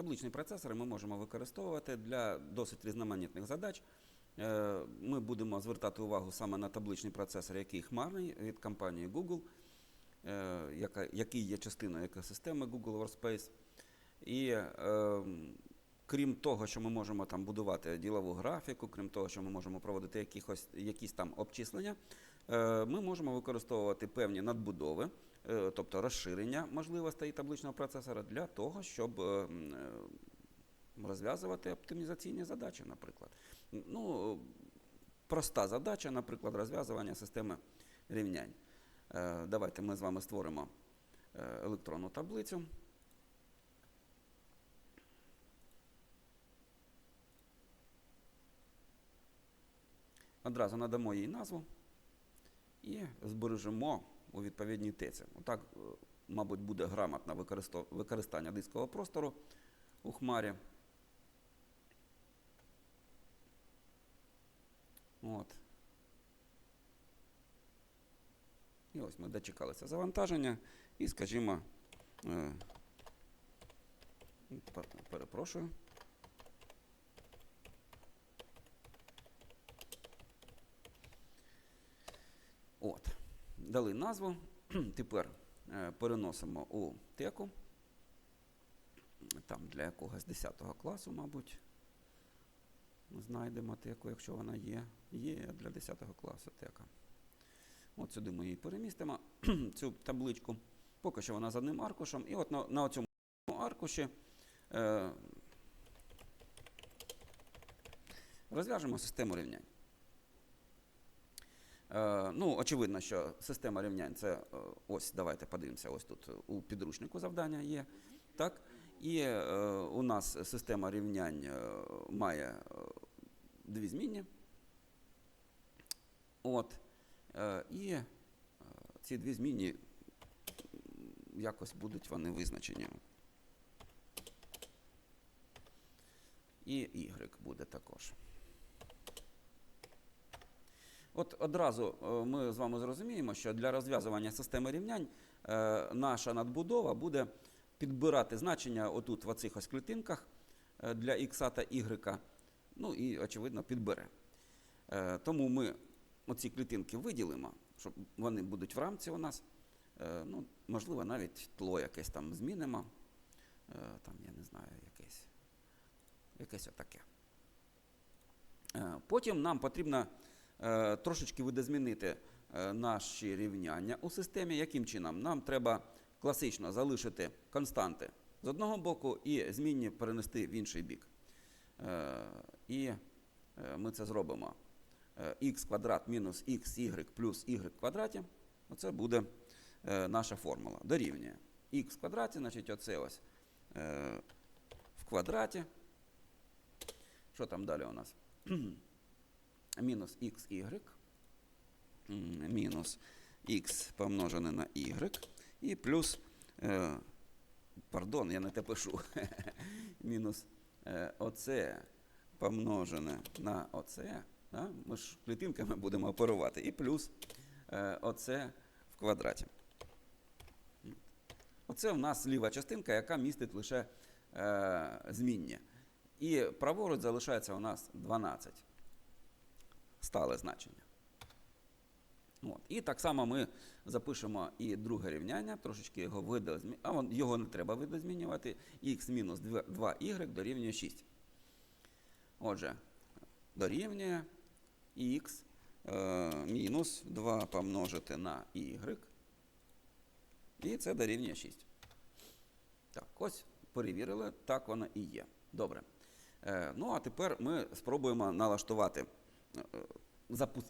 Табличні процесори ми можемо використовувати для досить різноманітних задач. Е, Ми будемо звертати увагу саме на табличний процесор, який хмарний від компанії Google, е, який є частиною екосистеми Google Workspace. І е, крім того, що ми можемо там будувати ділову графіку, крім того, що ми можемо проводити якихось, якісь там обчислення, е, ми можемо використовувати певні надбудови, тобто розширення можливостей табличного процесора для того, щоб е, е, розв'язувати оптимізаційні задачі, наприклад. Ну, проста задача, наприклад, розв'язування системи рівнянь. Е, Давайте ми з вами створимо е, електронну таблицю. Одразу надамо їй назву і збережемо у відповідній теці. Отак, е, мабуть, буде грамотне використання дискового простору у хмарі. От. І ось ми дочекалися завантаження і, скажімо, е, перепрошую. От. Дали назву. Тепер е, переносимо у теку. Там для якогось 10 класу, мабуть. Знайдемо теку, якщо вона є. Є для 10 класу тека. От сюди ми її перемістимо, цю табличку. Поки що вона з одним аркушем. І от на, на цьому аркуші е, розв'яжемо систему рівнянь. Е, ну, очевидно, що система рівнянь це е, ось, давайте подивимося, ось тут у підручнику завдання є. Так? І е, у нас система рівнянь має дві змінні. От. І ці дві змінні якось будуть вони визначені. І y буде також. От одразу е, ми з вами зрозуміємо, що для розв'язування системи рівнянь е, наша надбудова буде підбирати значення отут в оцих ось клітинках е, для x та y, ну і, очевидно, підбере. Тому ми оці клітинки виділимо, щоб вони будуть в рамці у нас. Ну, можливо, навіть тло якесь там змінимо. Там, я не знаю, якесь, якесь отаке. Потім нам потрібно трошечки видозмінити е, наші рівняння у системі. Яким чином? Нам треба класично залишити константи з одного боку і змінні перенести в інший бік. Е, І е, ми це зробимо. х квадрат мінус xy плюс y квадраті. Оце буде е, наша формула. Дорівнює. х квадраті, значить, оце ось е, в квадраті. Що там далі у нас? мінус xy мінус x помножене на y і плюс, е, пардон, я не те пишу, мінус е, оце помножене на оце. Да? Ми ж клітинками будемо оперувати. І плюс е, оце в квадраті. Оце в нас ліва частинка, яка містить лише е, змінні. І праворуч залишається у нас 12 стале значення. От. І так само ми запишемо і друге рівняння, трошечки його видозмі... а його не треба видозмінювати. х мінус 2y дорівнює 6. Отже, дорівнює х е, мінус 2 помножити на y. І це дорівнює 6. Так, ось перевірили, так воно і є. Добре. Е, ну, а тепер ми спробуємо налаштувати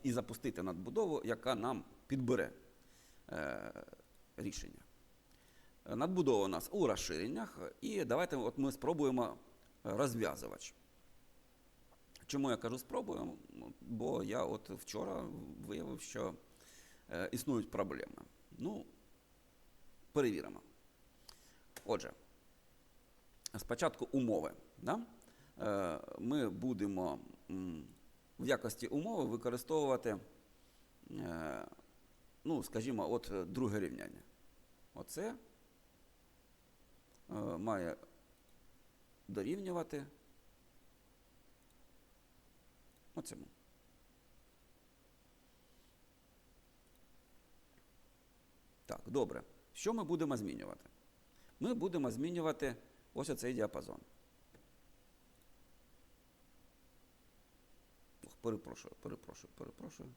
і запустити надбудову, яка нам підбере е, рішення. Е, Надбудова у нас у розширеннях, і давайте от ми спробуємо розв'язувач. Чому я кажу спробуємо? Бо я от вчора виявив, що е, існують проблеми. Ну, перевіримо. Отже, спочатку умови. Да? Е, Ми будемо в якості умови використовувати, е, ну, скажімо, от е, друге рівняння. Оце е, має дорівнювати оцьому. Так, добре. Що ми будемо змінювати? Ми будемо змінювати ось оцей діапазон. Перепрошую, перепрошую, перепрошую.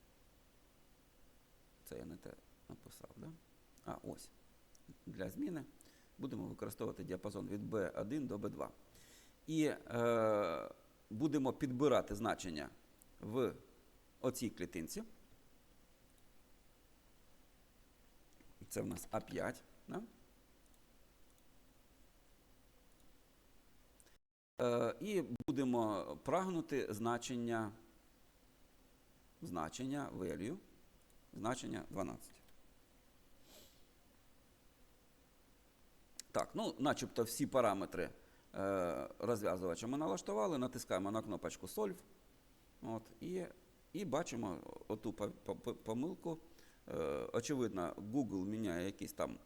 Це я не те написав, да? А, ось. Для зміни будемо використовувати діапазон від B1 до B2. І е, будемо підбирати значення в оцій клітинці. Це в нас А5. Да? Е, і будемо прагнути значення, значення value, значення 12. Так, ну, начебто всі параметри е, розв'язувача ми налаштували, натискаємо на кнопочку Solve. От, і, і бачимо оту по- по- по- помилку. Е, очевидно, Google міняє якісь там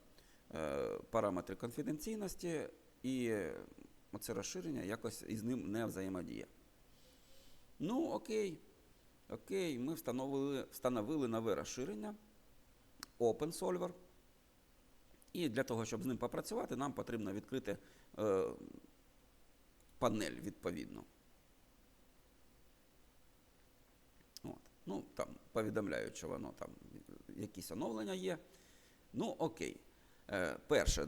е, параметри конфіденційності, і оце розширення якось із ним не взаємодіє. Ну, окей. Окей, ми встановили, встановили нове розширення OpenSolver. І для того, щоб з ним попрацювати, нам потрібно відкрити е, панель відповідно. От. Ну, там повідомляють, що воно там якісь оновлення є. Ну, окей. Е, перше,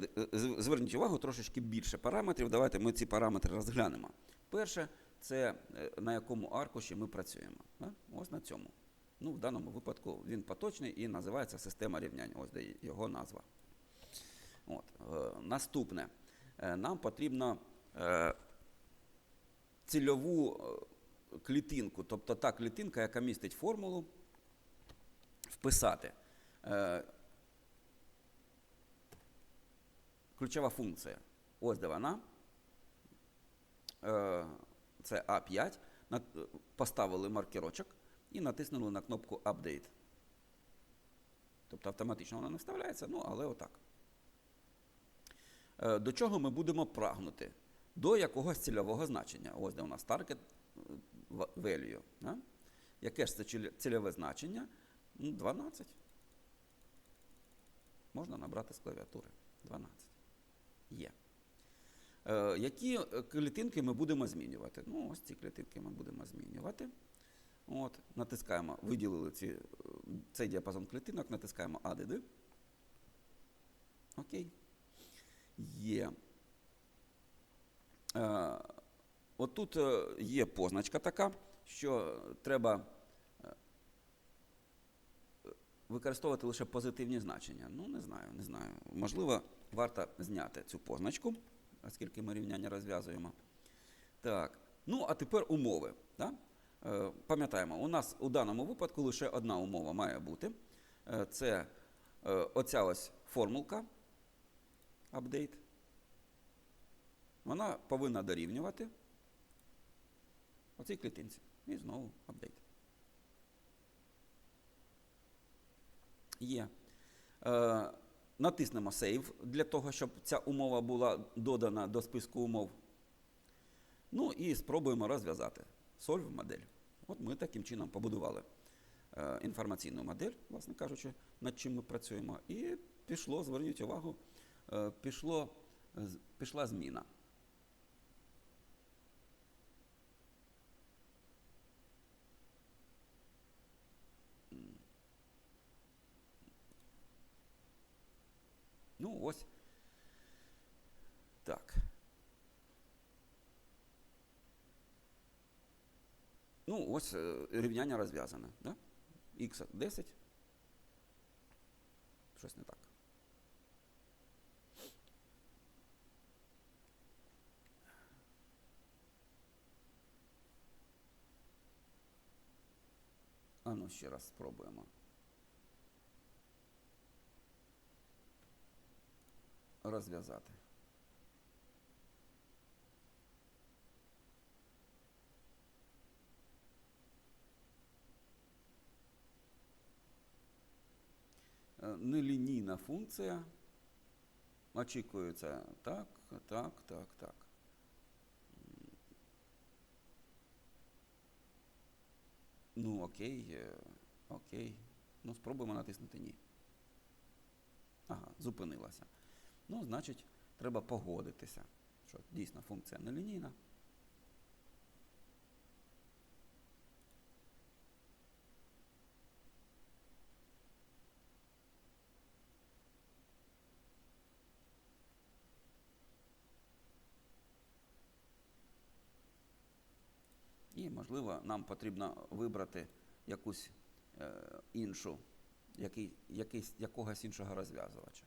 зверніть увагу, трошечки більше параметрів. Давайте ми ці параметри розглянемо. Перше, це е, на якому аркуші ми працюємо. Ось на цьому. Ну, в даному випадку він поточний і називається система рівнянь. Ось де його назва. От. Е, наступне. Е, нам потрібно цільову клітинку, тобто та клітинка, яка містить формулу, вписати. Ключова функція. Ось де вона. Це А5. Поставили маркерочок і натиснули на кнопку Update. Тобто автоматично вона не вставляється, ну але отак. Е, До чого ми будемо прагнути? До якогось цільового значення. Ось де у нас target value. Да? Яке ж це цільове значення? Ну, 12. Можна набрати з клавіатури. 12. Є. Е, які е, клітинки ми будемо змінювати? Ну, ось ці клітинки ми будемо змінювати. От, натискаємо, виділили ці, е, цей діапазон клітинок, натискаємо ADD. Окей. Є. Е, отут є позначка така, що треба використовувати лише позитивні значення. Ну, не знаю, не знаю. Можливо, варто зняти цю позначку, оскільки ми рівняння розв'язуємо. Так. Ну, а тепер умови. Да? Е, Пам'ятаємо, у нас у даному випадку лише одна умова має бути. Е, Це е, оця ось формулка update. Вона повинна дорівнювати оцій клітинці. І знову апдейт. Є. натиснемо Save для того, щоб ця умова була додана до списку умов. Ну і спробуємо розв'язати. Solve модель. От ми таким чином побудували е, інформаційну модель, власне кажучи, над чим ми працюємо. І пішло, зверніть увагу, е, пішло, пішла зміна. Ну, ось. Так. Ну, ось е, рівняння розв'язане. Да? Х 10. Щось не так. А ну ще раз спробуємо. розв'язати. Е, нелінійна функція очікується так, так, так, так. Ну, окей, е, окей. Ну, спробуємо натиснути ні. Ага, зупинилася. Ну, значить, треба погодитися, що дійсно функція нелінійна. І, можливо, нам потрібно вибрати якусь е, іншу, який, якийсь, якогось іншого розв'язувача.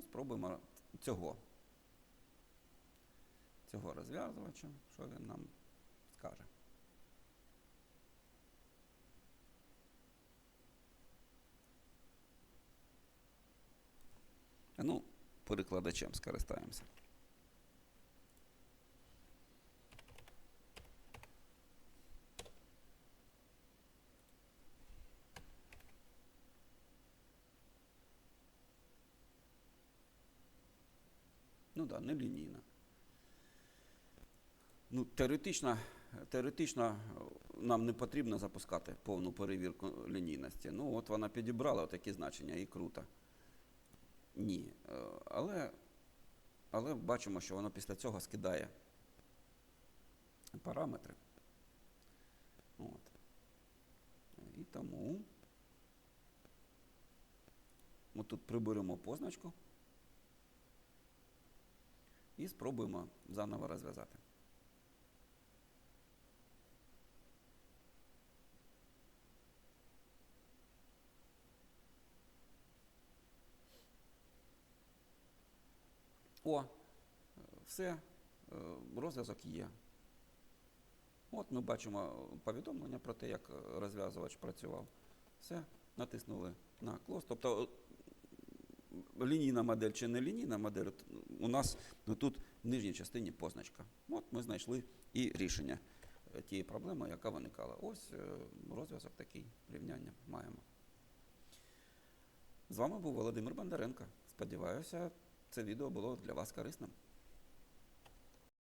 Ну, спробуємо цього. Цього розв'язувача, що він нам скаже. Ну, перекладачем скористаємося. Да, нелінійна. Ну, теоретично, теоретично нам не потрібно запускати повну перевірку лінійності. Ну, от вона підібрала такі значення і круто. Ні. Е, Але, але бачимо, що воно після цього скидає параметри. От. І тому ми тут приберемо позначку і спробуємо заново розв'язати. О, все, е, розв'язок є. От ми бачимо повідомлення про те, як е, розв'язувач працював. Все, натиснули на клос. Тобто лінійна модель чи не лінійна модель, у нас ну, тут в нижній частині позначка. От ми знайшли і рішення е, тієї проблеми, яка виникала. Ось е, розв'язок такий рівняння маємо. З вами був Володимир Бондаренко. Сподіваюся, це відео було для вас корисним.